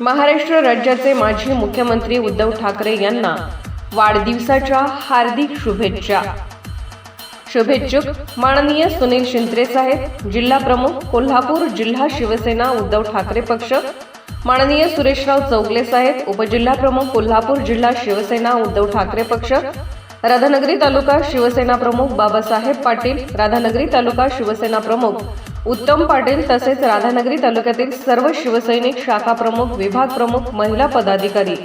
महाराष्ट्र राज्याचे माजी मुख्यमंत्री उद्धव ठाकरे यांना वाढदिवसाच्या हार्दिक शुभेच्छा. शुभेच्छुक माननीय सुनील शिंत्रे साहेब जिल्हा प्रमुख कोल्हापूर जिल्हा शिवसेना उद्धव ठाकरे पक्ष माननीय सुरेशराव चौगले साहेब उपजिल्हा प्रमुख कोल्हापूर जिल्हा शिवसेना उद्धव ठाकरे पक्ष राधानगरी तालुका शिवसेना प्रमुख बाबासाहेब पाटील राधानगरी तालुका शिवसेना प्रमुख उत्तम पाटील तसेच राधानगरी तालुक्यातील सर्व शिवसैनिक शाखा प्रमुख विभाग प्रमुख महिला पदाधिकारी.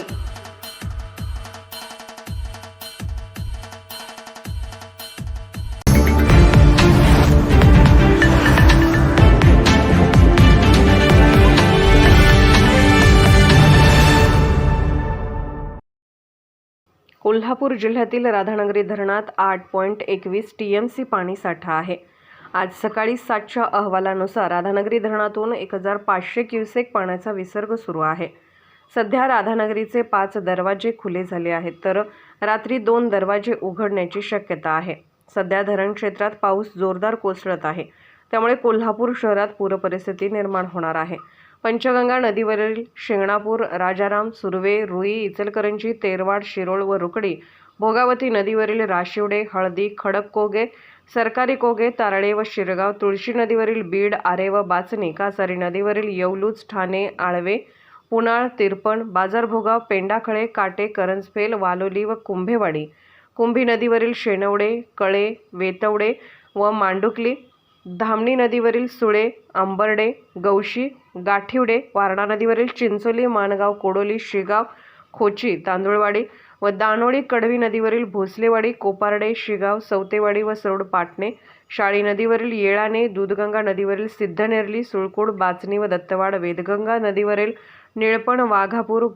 कोल्हापूर जिल्ह्यातील राधानगरी धरणात आठ पॉईंट एकवीस टी एम सी पाणीसाठा आहे. आज सकाळी सातच्या अहवालानुसार राधानगरी धरणातून एक हजार पाचशे क्युसेक पाण्याचा विसर्ग सुरू आहे. सध्या राधानगरीचे पाच दरवाजे खुले झाले आहेत तर रात्री दोन दरवाजे उघडण्याची शक्यता आहे. सध्या धरण क्षेत्रात पाऊस जोरदार कोसळत आहे. त्यामुळे कोल्हापूर शहरात पूरपरिस्थिती निर्माण होणार आहे. पंचगंगा नदीवरील शिंगणापूर राजाराम सुर्वे रुई इचलकरंजी तेरवाड शिरोळ व रुकडी भोगावती नदीवरील राशिवडे हळदी खडककोगे सरकारी कोगे तारळे व शिरगाव तुळशी नदीवरील बीड आरे व बाचणी कासारी नदीवरील येवलूज ठाणे आळवे पुनाळ तिरपण बाजारभोगाव पेंडाखळे काटे करंजफेल वालोली व कुंभेवाडी कुंभी नदीवरील शेणवडे कळे वेतवडे व मांडुकली धामणी नदीवरील सुळे आंबर्डे गौशी गाठिवडे वारणा नदीवरील चिंचोली माणगाव कोडोली शिगाव खोची तांदुळवाडी व दानोळी कडवी नदीवरील भोसलेवाडी कोपारडे शिगाव सौतेवाडी व सरोड पाटणे शाळी नदीवरील येळाने दूधगंगा नदीवरील सिद्धनेरली सुळकूड बाचणी व दत्तवाड वेदगंगा नदीवरील निळपण वाघापूर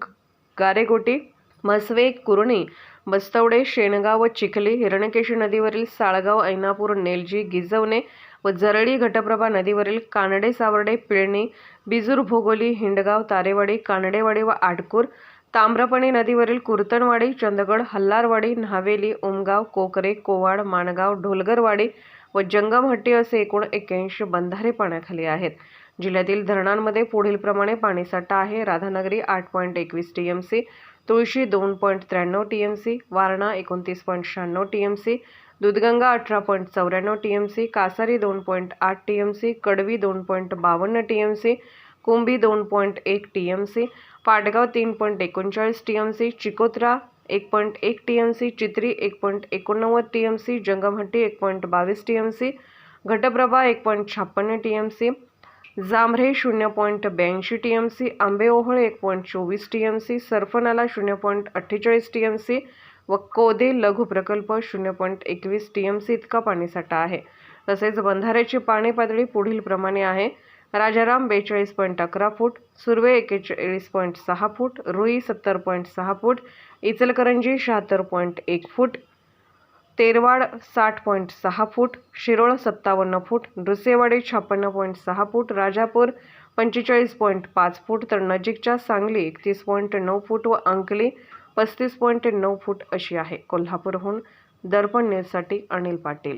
गारेगोटी मसवे कुर्णी बस्तवडे शेणगाव व चिखली हिरणकेशी नदीवरील साळगाव ऐनापूर नेलजी गिजवणे व जरळी घटप्रभा नदीवरील कानडे सावर्डे पिळणी बिजूर भोगोली हिंडगाव तारेवाडी कानडेवाडी व आटकूर ताम्रपणी नदीवरील कुर्तनवाडी चंदगड हल्लारवाडी न्हावेली उमगाव कोकरे कोवाड माणगाव ढोलगरवाडी व जंगमहट्टी असे एकूण एक्क्याऐंशी बंधारे पाण्याखाली आहेत. जिल्ह्यातील धरणांमध्ये पुढील प्रमाणे पाणीसाठा आहे. राधानगरी आठ पॉईंट एकवीस टी एम सी तुळशी दोन पॉईंट त्र्याण्णव टी एम सी वारणा एकोणतीस पॉईंट शहाण्णव टी एम सी दुधगंगा अठरा पॉईंट चौऱ्याण्णव टी एम सी कासारी दोन पॉईंट आठ टी एम सी कडवी दोन पॉईंट बावन्न टी एम सी कुंभी दोन पॉईंट एक टी एम सी पाटगाव तीन पॉईंट एकोणचाळीस टी एम सी चिकोत्रा एक पॉईंट एक टी एम सी चित्री एक पॉईंट एकोणनव्वद टी एम सी जंगमहट्टी एक पॉईंट बावीस टी एम सी घटप्रभा एक पॉईंट छप्पन्न टी एम सी जांभरे शून्य पॉईंट ब्याऐंशी टी एम सी आंबेओहळ एक पॉईंट चोवीस टी एम सी सर्फनाला शून्य पॉईंट अठ्ठेचाळीस टी एम सी व कोदे लघु प्रकल्प शून्य पॉईंट एकवीस टी एम सी इतका पाणीसाठा आहे. तसेच बंधाऱ्याची पाणी पातळी पुढील प्रमाणे आहे. राजाराम बेचाळीस पॉईंट अकरा फूट सुर्वे एकेचाळीस पॉईंट सहा फूट रुई सत्तर पॉईंट सहा फूट इचलकरंजी शहात्तर पॉईंट एक फूट तेरवाड साठ पॉईंट सहा फूट शिरोळ सत्तावन्न फूट नृसेवाडी छप्पन्न पॉईंट सहा फूट राजापूर पंचेचाळीस पॉईंट पाच फूट तर नजीकच्या सांगली एकतीस पॉईंट नऊ फूट व अंकली पस्तीस पॉईंट नऊ फूट अशी आहे. कोल्हापूरहून दर्पण न्यूजसाठी अनिल पाटील.